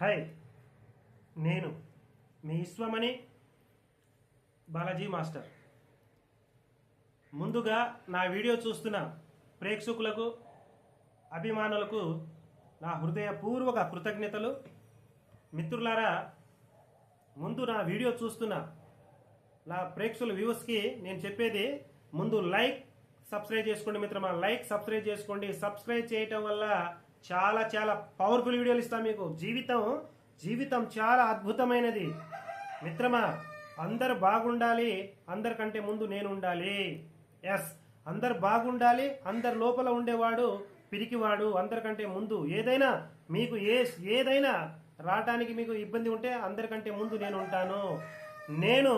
Hi నేను మీ Vishwamani Balaji master. ముందుగా నా వీడియో చూస్తున్న ప్రేక్షకులకు అభిమానులకు నా హృదయపూర్వక కృతజ్ఞతలు. మిత్రులారా ముందు నా వీడియో చూస్తున్న నా ప్రేక్షకుల వ్యూస్కి నేను చెప్పేది ముందు లైక్ సబ్స్క్రైబ్ చేసుకోండి మిత్రమా. లైక్ సబ్స్క్రైబ్ చేసుకోండి. సబ్స్క్రైబ్ చేయటం వల్ల చాలా చాలా పవర్ఫుల్ వీడియోలు ఇస్తాం మీకు. జీవితం జీవితం చాలా అద్భుతమైనది. మిత్రమా అందరు బాగుండాలి అందరికంటే ముందు నేను ఉండాలి. ఎస్ అందరు బాగుండాలి అందరి లోపల ఉండేవాడు పిరికివాడు అందరికంటే ముందు. ఏదైనా మీకు ఏ ఏదైనా రావటానికి మీకు ఇబ్బంది ఉంటే అందరికంటే ముందు నేను ఉంటాను. నేను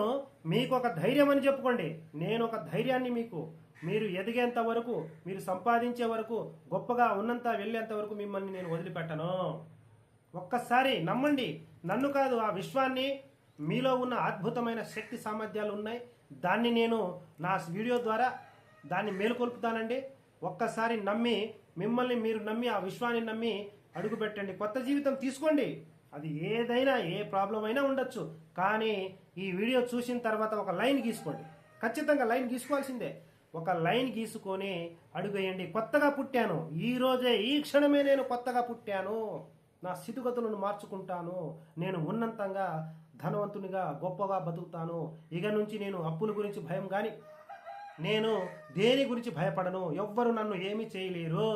మీకు ఒక ధైర్యం అని చెప్పుకోండి. నేను ఒక ధైర్యాన్ని మీకు మీరు ఎదిగేంత వరకు మీరు సంపాదించే వరకు గొప్పగా ఉన్నంత వెళ్ళేంత వరకు మిమ్మల్ని నేను వదిలిపెట్టను. ఒక్కసారి నమ్మండి నన్ను కాదు ఆ విశ్వాన్ని మీలో ఉన్న అద్భుతమైన శక్తి సామర్థ్యాలు ఉన్నాయి. దాన్ని నేను నా వీడియో ద్వారా దాన్ని మేలుకొల్పుతానండి. ఒక్కసారి నమ్మి మిమ్మల్ని మీరు నమ్మి ఆ విశ్వాన్ని నమ్మి అడుగుపెట్టండి. కొత్త జీవితం తీసుకోండి. అది ఏదైనా ఏ ప్రాబ్లం అయినా ఉండొచ్చు. కానీ ఈ వీడియో చూసిన తర్వాత ఒక లైన్ గీసుకోండి. ఖచ్చితంగా లైన్ గీసుకోవాల్సిందే. ఒక లైన్ గీసుకొని అడుగేయండి కొత్తగా పుట్టాను. ఈరోజే ఈ క్షణమే నేను కొత్తగా పుట్టాను. నా స్థితిగతులను మార్చుకుంటాను. నేను ఉన్నంతంగా ధనవంతునిగా గొప్పగా బతుకుతాను. ఇక నుంచి నేను అప్పుల గురించి భయం కానీ నేను దేని గురించి భయపడను. ఎవ్వరు నన్ను ఏమీ చేయలేరు.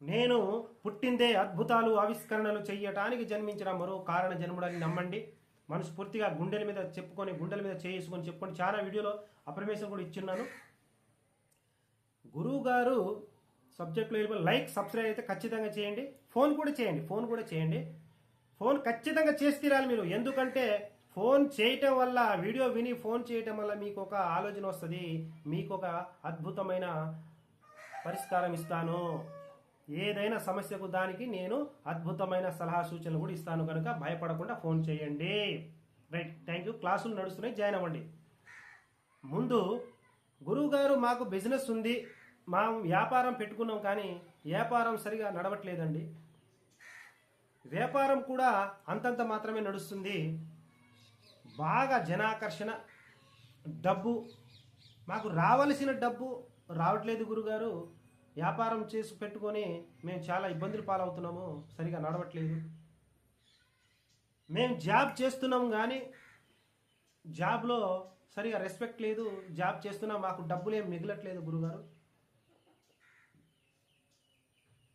నేను పుట్టిందే అద్భుతాలు ఆవిష్కరణలు చేయటానికి జన్మించిన మరో కారణ జన్ముడని నమ్మండి. మనస్ఫూర్తిగా గుండెల మీద చెప్పుకొని గుండెల మీద చేసుకొని చెప్పుకొని చాలా వీడియోలో అప్రమేషన్ కూడా ఇచ్చున్నాను. గురువు గారు సబ్జెక్ట్లో వెళ్ళిపోయి లైక్ సబ్స్క్రైబ్ అయితే ఖచ్చితంగా చేయండి. ఫోన్ కూడా చేయండి ఫోన్ కూడా చేయండి. ఫోన్ ఖచ్చితంగా చేసి తీరాలి మీరు. ఎందుకంటే ఫోన్ చేయటం వల్ల వీడియో విని ఫోన్ చేయటం వల్ల మీకు ఒక ఆలోచన వస్తుంది. మీకు ఒక అద్భుతమైన పరిష్కారం ఇస్తాను. ఏదైనా సమస్యకు దానికి నేను అద్భుతమైన సలహా సూచనలు కూడా ఇస్తాను. కనుక భయపడకుండా ఫోన్ చేయండి. రైట్ థ్యాంక్ యూ క్లాసులు నడుస్తున్నాయి. జాయిన్ అవ్వండి. ముందు గురువుగారు మాకు బిజినెస్ ఉంది మా వ్యాపారం పెట్టుకున్నాం కానీ వ్యాపారం సరిగా నడవట్లేదండి. వ్యాపారం కూడా అంతంత మాత్రమే నడుస్తుంది. బాగా జనాకర్షణ డబ్బు మాకు రావలసిన డబ్బు రావట్లేదు గురుగారు వ్యాపారం చేసి పెట్టుకొని మేము చాలా ఇబ్బందులు పాలవుతున్నాము సరిగా నడవట్లేదు. మేము జాబ్ చేస్తున్నాం కానీ జాబ్లో సరిగా రెస్పెక్ట్ లేదు జాబ్ చేస్తున్నా మాకు డబ్బులు ఏం మిగలట్లేదు గురుగారు.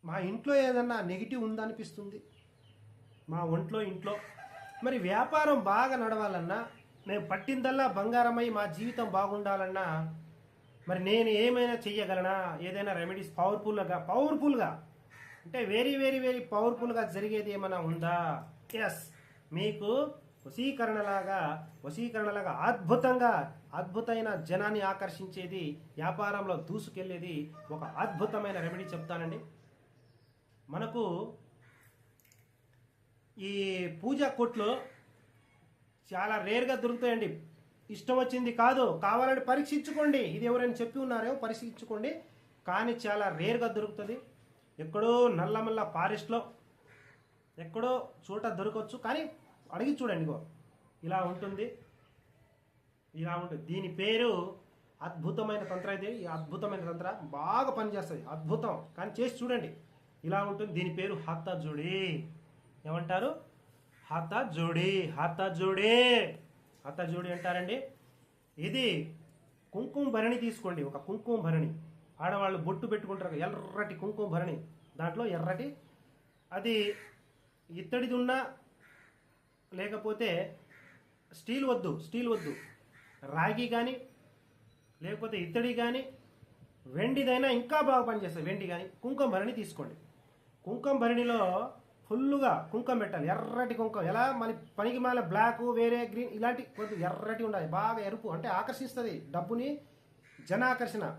మా ఇంట్లో ఏదన్నా నెగిటివ్ ఉందనిపిస్తుంది. మా ఒంట్లో ఇంట్లో. మరి వ్యాపారం బాగా నడవాలన్నా నేను పట్టిందల్లా బంగారమై మా జీవితం బాగుండాలన్నా మరి నేను ఏమైనా చెయ్యగలనా? ఏదైనా రెమెడీస్ పవర్ఫుల్గా పవర్ఫుల్గా అంటే వెరీ వెరీ వెరీ పవర్ఫుల్గా జరిగేది ఏమైనా ఉందా? ఎస్ మీకు వశీకరణలాగా వశీకరణలాగా అద్భుతంగా అద్భుతమైన జనాన్ని ఆకర్షించేది వ్యాపారంలో దూసుకెళ్ళేది ఒక అద్భుతమైన రెమెడీ చెప్తానండి. మనకు ఈ పూజా కొట్లు చాలా రేర్గా దొరుకుతాయండి. ఇష్టం వచ్చింది కాదు కావాలని పరీక్షించుకోండి. ఇది ఎవరైనా చెప్పి ఉన్నారో పరీక్షించుకోండి. కానీ చాలా రేర్గా దొరుకుతుంది. ఎక్కడో నల్లమల్ల ఫారెస్ట్లో ఎక్కడో చోట దొరకవచ్చు. కానీ అడిగి చూడండి గో ఇలా ఉంటుంది ఇలా ఉంటుంది. దీని పేరు అద్భుతమైన తంత్ర ఇది ఈ అద్భుతమైన తంత్ర బాగా పనిచేస్తుంది. అద్భుతం. కానీ చేసి చూడండి. ఇలా ఉంటుంది. దీని పేరు హత్త జోడి ఏమంటారు? హత జోడి హత జోడి హత జోడి అంటారండి. ఇది కుంకుమ భరణి తీసుకోండి. ఒక కుంకుమ భరణి. ఆడవాళ్ళు బొట్టు పెట్టుకుంటారు ఎర్రటి కుంకుమ భరణి. దాంట్లో ఎర్రటి అది ఇత్తడిది ఉన్నా లేకపోతే స్టీల్ వద్దు స్టీల్ వద్దు. రాగి కానీ లేకపోతే ఇత్తడి కానీ వెండిదైనా ఇంకా బాగా పనిచేస్తుంది వెండి కానీ కుంకుమ భరణి తీసుకోండి. కుంకుమ భరణిలో ఫుల్గా కుంకుమ పెట్టాలి. ఎర్రటి కుంకుమ. ఎలా? మన పనికి మాల బ్లాక్ వేరే గ్రీన్ ఇలాంటి కొద్ది ఎర్రటి ఉండాలి. బాగా ఎరుపు అంటే ఆకర్షిస్తుంది డబ్బుని. జనాకర్షణ.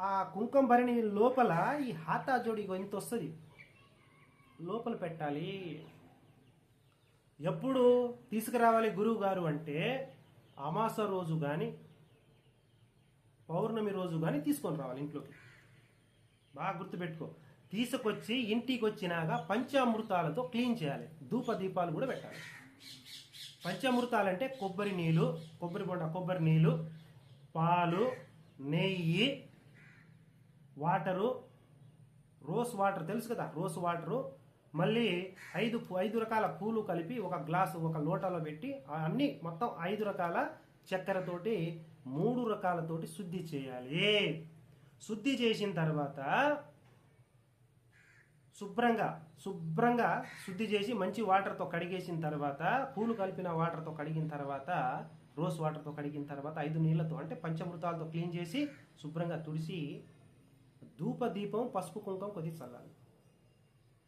ఆ కుంకుమ భరణి లోపల ఈ హాతా జోడి ఇంత వస్తుంది? లోపల పెట్టాలి. ఎప్పుడు తీసుకురావాలి గురువు గారు అంటే అమాస రోజు కానీ పౌర్ణమి రోజు కానీ తీసుకొని రావాలి ఇంట్లోకి. బాగా గుర్తుపెట్టుకో. తీసుకొచ్చి ఇంటికి వచ్చినాక పంచామృతాలతో క్లీన్ చేయాలి. ధూప దీపాలు కూడా పెట్టాలి. పంచామృతాలు అంటే కొబ్బరి నీళ్ళు కొబ్బరి బొండ కొబ్బరి నీళ్ళు పాలు నెయ్యి వాటరు రోస్ వాటర్ తెలుసు కదా రోస్ వాటరు మళ్ళీ ఐదు ఐదు రకాల పూలు కలిపి ఒక గ్లాసు ఒక లోటలో పెట్టి అన్ని మొత్తం ఐదు రకాల చక్కెరతోటి మూడు రకాలతోటి శుద్ధి చేయాలి. శుద్ధి చేసిన తర్వాత శుభ్రంగా శుభ్రంగా శుద్ధి చేసి మంచి వాటర్తో కడిగేసిన తర్వాత పూలు కలిపిన వాటర్తో కడిగిన తర్వాత రోస్ వాటర్తో కడిగిన తర్వాత ఐదు నీళ్ళతో అంటే పంచమృతాలతో క్లీన్ చేసి శుభ్రంగా తుడిసి ధూప దీపం పసుపు కుంకం కొద్దిగా చల్లాలి.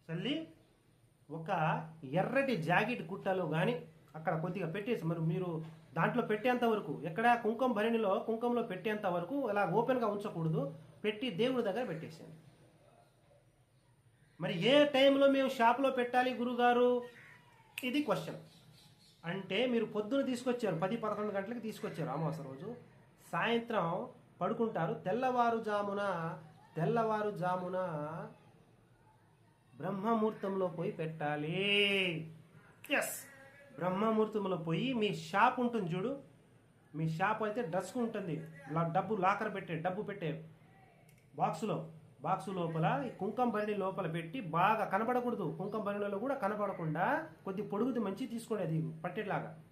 చల్లి ఒక ఎర్రటి జాకెట్ గుట్టలో కానీ అక్కడ కొద్దిగా పెట్టేసి మరి మీరు దాంట్లో పెట్టేంత వరకు ఎక్కడ కుంకుమ భరణిలో కుంకుమలో పెట్టేంత వరకు అలా ఓపెన్గా ఉంచకూడదు. పెట్టి దేవుడి దగ్గర పెట్టేసేయండి. మరి ఏ టైంలో మేము షాప్లో పెట్టాలి గురుగారు? ఇది క్వశ్చన్ అంటే మీరు పొద్దున తీసుకొచ్చారు పది పదకొండు గంటలకు తీసుకొచ్చారు అమావాస్య రోజు. సాయంత్రం పడుకుంటారు తెల్లవారుజామున తెల్లవారుజామున బ్రహ్మముహూర్తంలో పోయి పెట్టాలి. ఎస్ బ్రహ్మముహూర్తంలో పోయి మీ షాప్ ఉంటుంది చూడు. మీ షాప్ అయితే డ్రెస్కు ఉంటుంది. లా- డబ్బు లాకర్ పెట్టే డబ్బు పెట్టే బాక్సులో బాక్సు లోపల కుంకం భరణి లోపల పెట్టి బాగా కనపడకూడదు. కుంకం భరణిలో కూడా కనపడకుండా కొద్ది పొడుగుది మంచి తీసుకోండి అది పట్టేలాగా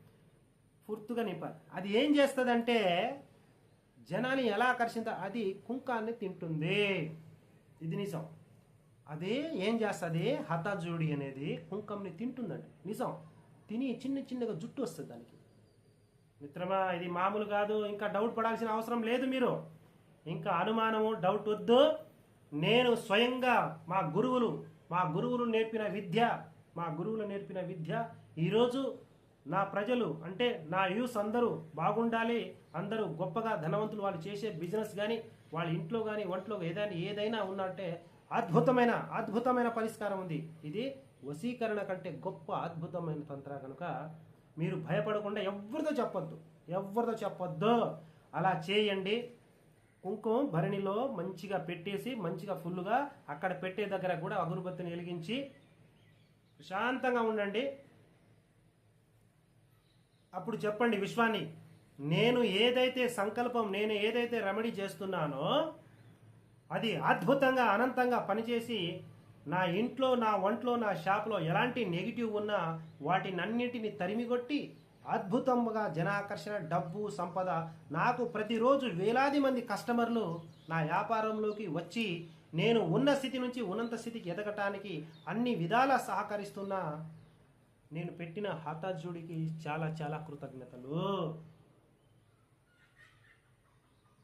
పూర్తిగా నింపాలి అది ఏం చేస్తుందంటే జనాన్ని ఎలా ఆకర్షింత అది కుంకాన్ని తింటుంది. ఇది నిజం. అదే ఏం చేస్తుంది హతజోడి అనేది కుంకంని తింటుందండి. నిజం. తిని చిన్న చిన్నగా జుట్టు వస్తుంది దానికి. మిత్రమా ఇది మామూలు కాదు. ఇంకా డౌట్ పడాల్సిన అవసరం లేదు మీరు. ఇంకా అనుమానము డౌట్ వద్దు. నేను స్వయంగా మా గురువులు మా గురువులు నేర్పిన విద్య మా గురువులు నేర్పిన విద్య ఈరోజు నా ప్రజలు అంటే నా యూస్ అందరూ బాగుండాలి. అందరూ గొప్పగా ధనవంతులు వాళ్ళు చేసే బిజినెస్ కానీ వాళ్ళ ఇంట్లో కానీ ఒంట్లో ఏదైనా ఏదైనా ఉన్నట్టే అద్భుతమైన అద్భుతమైన పరిష్కారం ఉంది. ఇది వశీకరణ కంటే గొప్ప అద్భుతమైన తంత్ర కనుక మీరు భయపడకుండా ఎవరితో చెప్పొద్దు. ఎవరితో చెప్పొద్దు. అలా చేయండి. కుంకుమ భరణిలో మంచిగా పెట్టేసి మంచిగా ఫుల్గా అక్కడ పెట్టే దగ్గర కూడా అగరుబత్తిని వెలిగించి ప్రశాంతంగా ఉండండి. అప్పుడు చెప్పండి విశ్వాన్ని నేను ఏదైతే సంకల్పం నేను ఏదైతే రెమెడీ చేస్తున్నానో అది అద్భుతంగా అనంతంగా పనిచేసి నా ఇంట్లో నా ఒంట్లో నా షాప్లో ఎలాంటి నెగిటివ్ ఉన్నా వాటినన్నింటిని తరిమిగొట్టి అద్భుతంగా జనాకర్షణ డబ్బు సంపద నాకు ప్రతిరోజు వేలాది మంది కస్టమర్లు నా వ్యాపారంలోకి వచ్చి నేను ఉన్న స్థితి నుంచి ఉన్నంత స్థితికి ఎదగటానికి అన్ని విధాలా సహకరిస్తున్నా నేను పెట్టిన హతాజుడికి చాలా చాలా కృతజ్ఞతలు.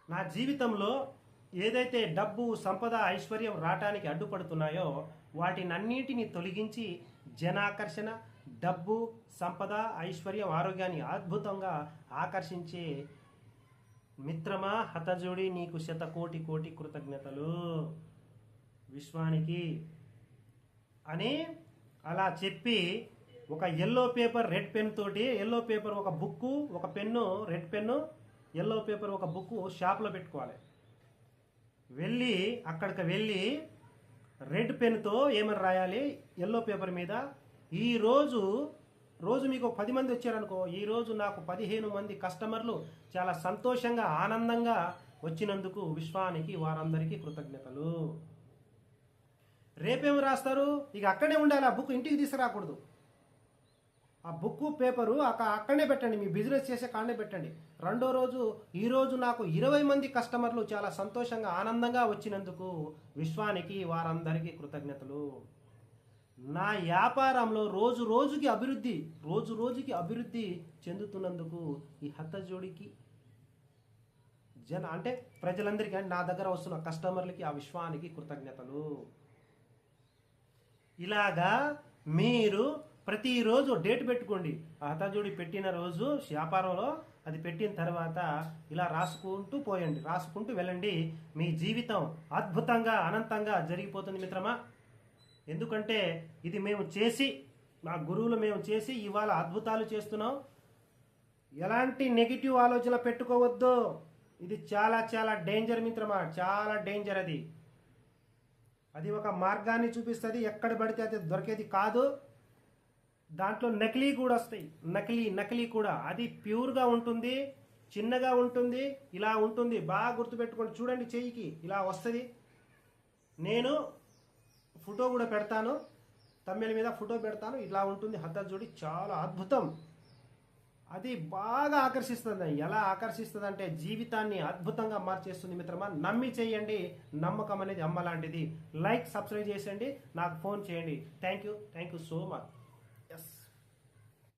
నా జీవితంలో ఏదైతే డబ్బు సంపద ఐశ్వర్యం రావటానికి అడ్డుపడుతున్నాయో వాటినన్నిటిని తొలగించి జనాకర్షణ డబ్బు సంపద ఐశ్వర్యం ఆరోగ్యాన్ని అద్భుతంగా ఆకర్షించే మిత్రమా హతజోడి నీకు శతకోటి కోటి కృతజ్ఞతలు. విశ్వానికి అని అలా చెప్పి ఒక ఎల్లో పేపర్ రెడ్ పెన్ తోటి ఎల్లో పేపర్ ఒక బుక్కు ఒక pen red pen yellow paper ఒక బుక్కు షాప్లో పెట్టుకోవాలి. వెళ్ళి అక్కడికి వెళ్ళి రెడ్ పెన్తో ఏమని రాయాలి? ఎల్లో పేపర్ మీద ఈరోజు రోజు మీకు పది మంది వచ్చారనుకో ఈరోజు నాకు పదిహేను మంది కస్టమర్లు చాలా సంతోషంగా ఆనందంగా వచ్చినందుకు విశ్వానికి వారందరికీ కృతజ్ఞతలు. రేపేమి రాస్తారు? ఇక అక్కడే ఉండాలి ఆ బుక్ ఇంటికి తీసుకురాకూడదు. ఆ బుక్ పేపరు అక్కడ అక్కడనే పెట్టండి మీ బిజినెస్ చేసే కాడనే పెట్టండి. రెండో రోజు ఈరోజు నాకు ఇరవై మంది కస్టమర్లు చాలా సంతోషంగా ఆనందంగా వచ్చినందుకు విశ్వానికి వారందరికీ కృతజ్ఞతలు. నా వ్యాపారంలో రోజు రోజుకి అభివృద్ధి రోజు రోజుకి అభివృద్ధి చెందుతున్నందుకు ఈ హత్తజోడికి జన అంటే ప్రజలందరికీ అంటే నా దగ్గర వస్తున్న కస్టమర్లకి ఆ విశ్వానికి కృతజ్ఞతలు. ఇలాగా మీరు ప్రతిరోజు డేట్ పెట్టుకోండి. ఆ పెట్టిన రోజు వ్యాపారంలో అది పెట్టిన తర్వాత ఇలా రాసుకుంటూ పోయండి. రాసుకుంటూ వెళ్ళండి. మీ జీవితం అద్భుతంగా అనంతంగా జరిగిపోతుంది మిత్రమా? ఎందుకంటే ఇది మేము చేసి మా గురువులు మేము చేసి ఇవాళ అద్భుతాలు చేస్తున్నాం. ఎలాంటి నెగిటివ్ ఆలోచన పెట్టుకోవద్దు. ఇది చాలా చాలా డేంజర్ మిత్రమా? చాలా డేంజర్ అది. అది ఒక మార్గాన్ని చూపిస్తుంది. ఎక్కడ పడితే అది దొరికేది కాదు. దాంట్లో నకిలీ కూడా వస్తాయి. నకిలీ నకిలీ కూడా. అది ప్యూర్గా ఉంటుంది చిన్నగా ఉంటుంది ఇలా ఉంటుంది. బాగా గుర్తుపెట్టుకోండి. చూడండి చెయ్యికి. ఇలా వస్తుంది. నేను ఫోటో కూడా పెడతాను. తమ్మిల మీద ఫోటో పెడతాను. ఇలా ఉంటుంది. హద్దాలు చూడి. చాలా అద్భుతం. అది బాగా ఆకర్షిస్తుంది. ఎలా ఆకర్షిస్తుంది అంటే జీవితాన్ని అద్భుతంగా మార్చేస్తుంది మిత్రమా. నమ్మి చేయండి నమ్మకం అనేది అమ్మ లాంటిది. లైక్ సబ్స్క్రైబ్ చేసేయండి. నాకు ఫోన్ చేయండి. Thank you thank you so much